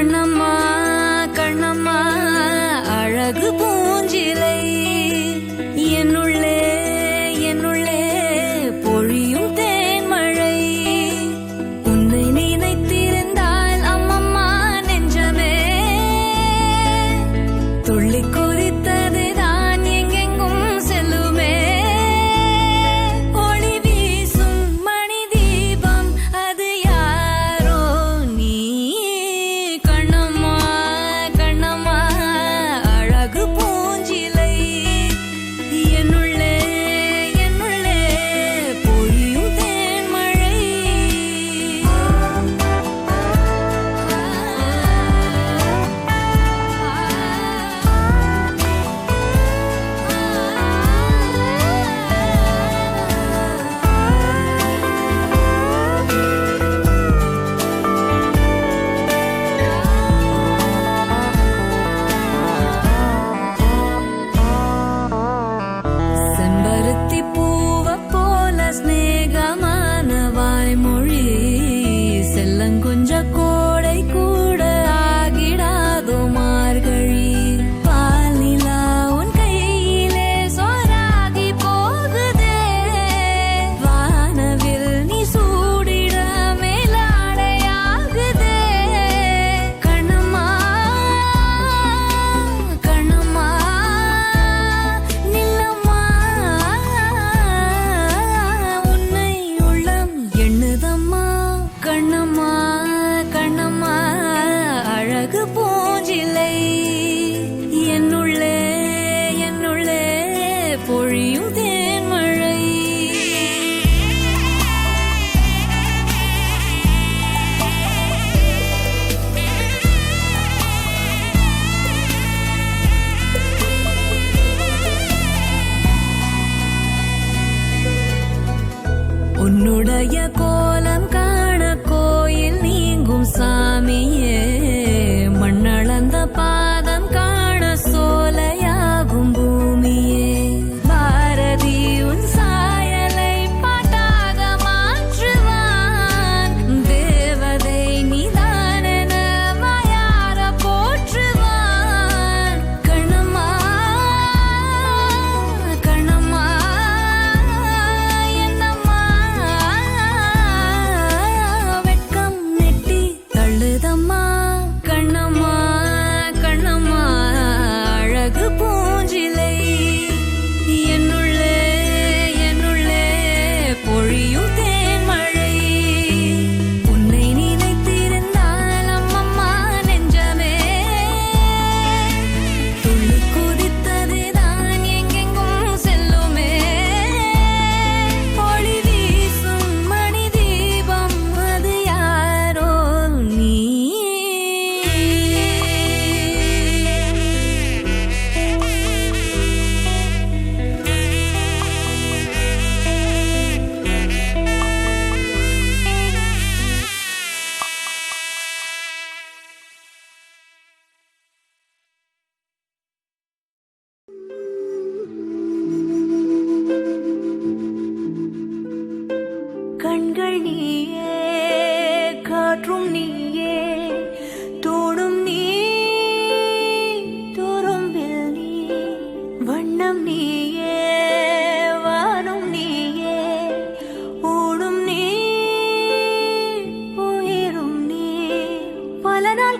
கண்ணம்மா உன்னுடைய கோலம் காண கோயில் நீங்கும் சாமியே. பல நாள்